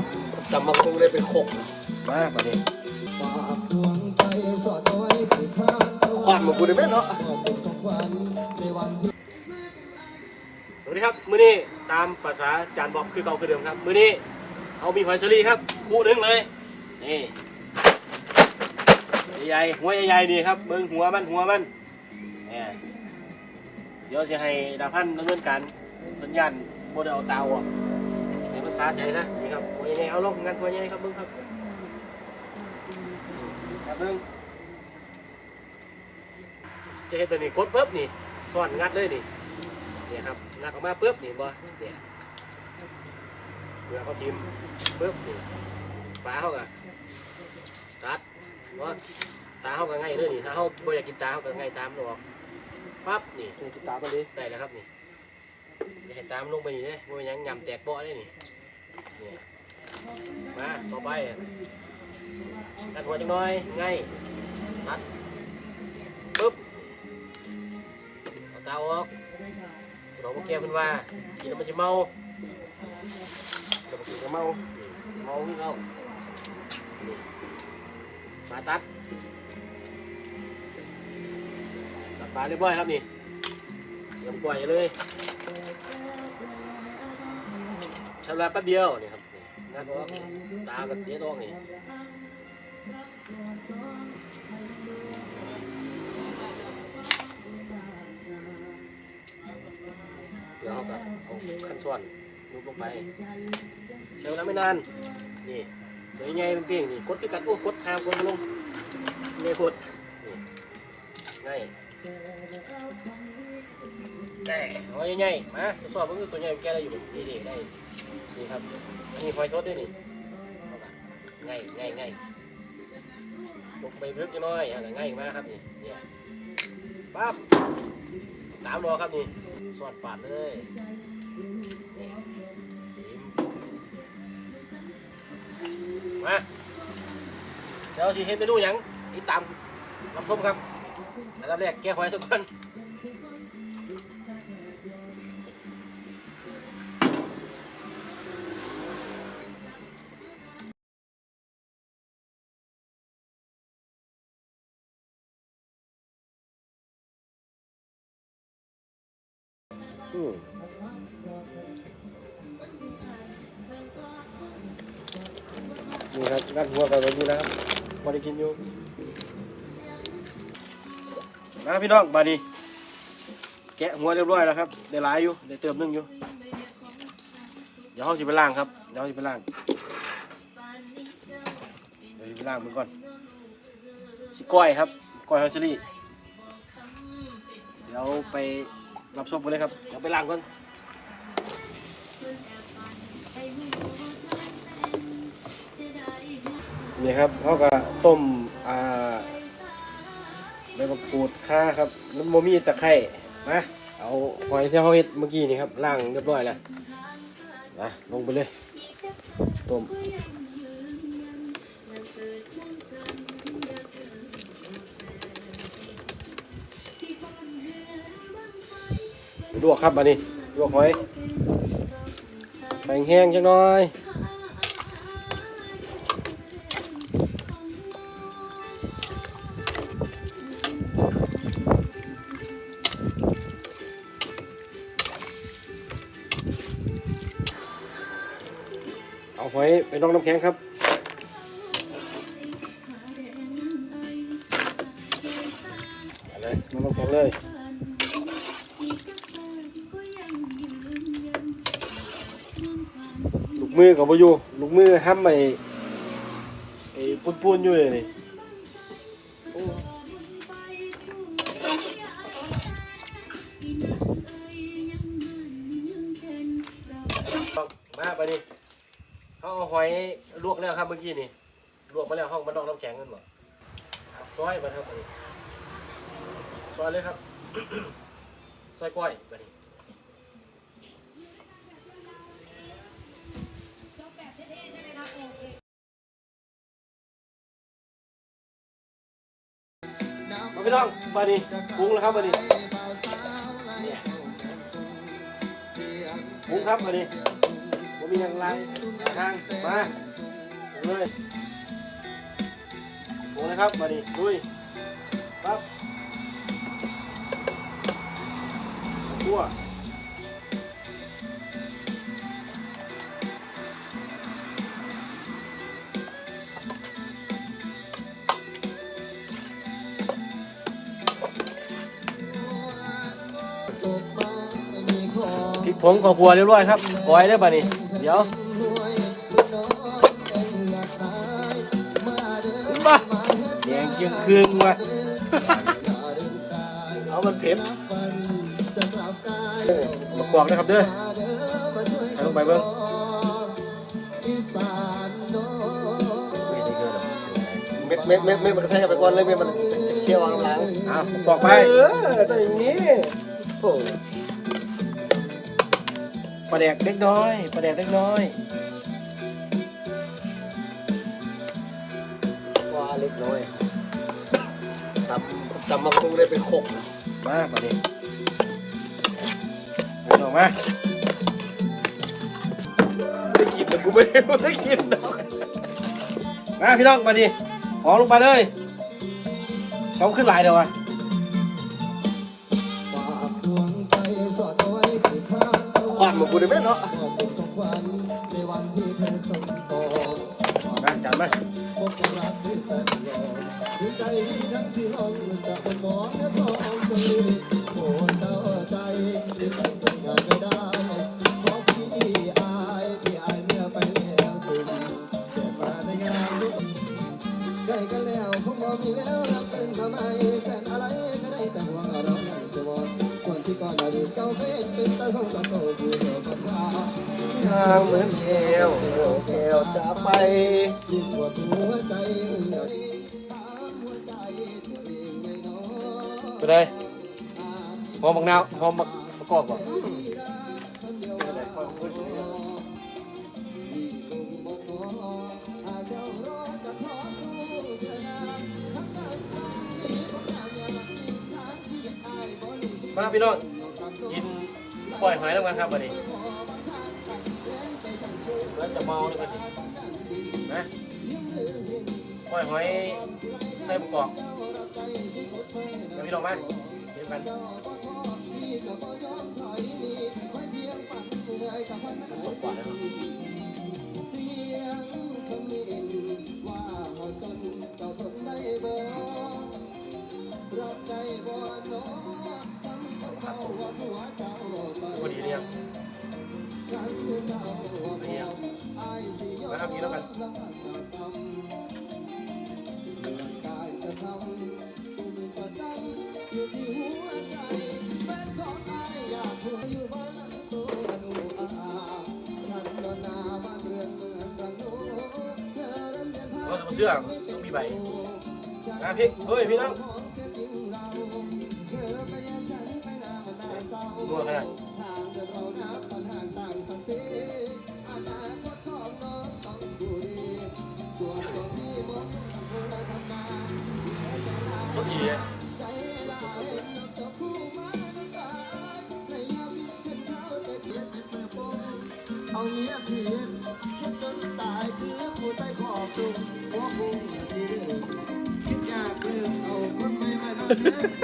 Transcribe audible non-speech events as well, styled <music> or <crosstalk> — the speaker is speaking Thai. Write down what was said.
ครับจำมาคงได้เป็นขกมากกว่านี้ขวานมากูได้ไหมเนาะสวัสดีครับ มื้อนี้ตามภาษาจานบอกคือเก่าคือเดิมครับ มื้อนี้เอามีหอยเชอรี่ครับ คู่หนึงเลย นี่ใหญ่ๆหัวใหญ่ๆนี่ครับเบิ้งหัวมันหัวมันเนี่ยเดี๋ยวจะให้ดาพันดำเนินการสัญญาณโมเดลเตาออกในภาษาใจนะนี่ครับหัวใหญ่ๆเอาลงงันหัวใหญ่ครับเบิ้งครับครับเบิ้งจะเห็นแบบนี้กดปุ๊บนี่ซ่อนงัดเลยนี่เนี่ยครับงัดออกมาปุ๊บนี่บ่เนี่ยเปลือกเขาทิมปุ๊บนี่ฝาเขากะตัดว่าตาเขาก็ง่ายเลยนี่ถ้าเขาบ่อยากกินตาเขาก็ง่ายตามนออกปั๊บนี่นี่ติดตามมาดิได้แล้วครับนี่อย่าให้ตามลงไปนี่เด้บ่เป็นหยังยำแตกเบาะได้นี่นี่ มาต่อไปตัดหัวจังน้อยไงตัดปึ๊บเอาตาออกเราพวกแกเพิ่นว่ากินแล้วมันจะเมาแต่บางทีก็เมาเมาคือเขามาตัดตัดฝาเรียบร้อยครับนี่เตรียมปล่อยเลยชำระแป๊บเดียวนี่ครับ นี่งัดออกตากับเด็ดออกนี่เดี๋ยวเขาก็เอาขั้นส่วนลูลงไปใช้เวลาไม่นานนี่ตัวใหญ่ๆเปียงนี่กดคือกันโอ้กดหามกดลงนี่กดนี่ง่าย ได้หอยใหญ่ๆมาสอบมันคือตัวใหญ่แกได้อยู่นี่ดได้นี่ครับอันนี้หอยทดด้วยนี่ง่ายง่ายง่ายลงไปลึกจังน้อยอะง่ายมากครับนี่เนี่ยปั๊บตามรอครับนี่สอดปาดเลยนี่ยิ้มาเดี๋ยวสิเห็นเมนูยังติดตามรับชมครับอันดับแรกแก้หอยทุกคน อืมนี่ครับงัดหัวกันแบบนี้นะครับพอได้กินอยู่มาพี่น้องบาดนีแกะหัวเรียบร้อยแล้วครับได้หลายอยู่ได้เติมหนึงอยู่ เดี๋ยวห้องสิไปล่างครับเดี๋ยวห้องสิไปล่างเดี๋ยวสิไปล่างมันก่อนสิก้อยครับก้อยฮอชอรี่เดี๋ยวไป รับชมกันเลยครับเดี๋ยวไปล้างก่อนนี่ครับเขาก็ต้มอ่าใบมะกรูดข่าครับน้ำมมีตะไคร้มาเอาหอยที่เขาเฮ็ดเมื่อกี้นี่ครับล้างเรียบร้อยแล้วมาลงไปเลยต้ม ลวกครับอันนี้ลวกหอยแป้งแห้งจังน้อยเอาหอยไปน้องน้ำแข็งครับเอาเลยน้องน้ำแข็งเลย กมือกับบ่อยู่ลูกมือห้ำไอ้ไอ้ปูนๆอยู่เลยนี่โอ้มาไปดิเขาเอาหอยลวกแล้วครับเมื่อกี้นี่ลวกมาแล้วห้องมันนอกน้ำแข็งกันบ่ครับซอยมาครับไปดิซอยเลยครับ ซอยก้อยไปดิ พี่น้องบาดิปรุงแล้วครับมาดิเนี่ยปรุงครับมาดิผมมีอย่างไรทางมาเลยโอ้นะครับมาดิลุยปั๊บขั้ว ผงของครัวเรียบร้อยครับปล่อยได้ป่ะนี่เดี๋ยวมาแดงเคียงเครื่องว่ะเอามันเผ็ดมากวอกนะครับเด้อใส่ลงไปเบิ้งไม่ได้เกินหรอกเม็ดเม็ดเม็ดเม็ดมันกระแทกไปก่อนเลยเม็ดมันจะเคี่ยวเอาน้ำล้างเอากวอกไปเออต้องอย่างนี้โอ้ ปลาแดกเล็กน้อยปลาแดกเล็กน้อยว่าเล็กน้อยตำตำมาคงได้เป็นขกมาปลาแดกเอาออกมาไม่ได้กินแต่กูไม่ได้กินนะมาพี่น้องมาดิขอลงไปเลยเขาขึ้นหลายเดี๋ยววะ มมากูได้ไหมเนาะมาจัดมาใที่ก่อนอดีตเก่าเป็นเป็นตาส่งตาโตผู้เหมือนแก้วแก้วจะไปยิ่งกว่าตัวใจเดียวนี้ถามหัวใจตัวเองไงเนาะไปเลยหอมบักนาวหอมบักมะกอกบ่ มาพี่น้องกินปล่อยหอยแล้วกันครับวันนี้แล้วจะเมาด้วยกันนะปล่อยหอยใส่มะกอกเดี๋ยวพี่น้องมาเดี๋ยวกันสดกว่านะครับครับ เราจะมาเชื่อต้องมีใบนะพี่เฮ้ยพี่น้องนัวขนาดโคตรดีเลยเอาเนี้ยผิ Yeah. <laughs>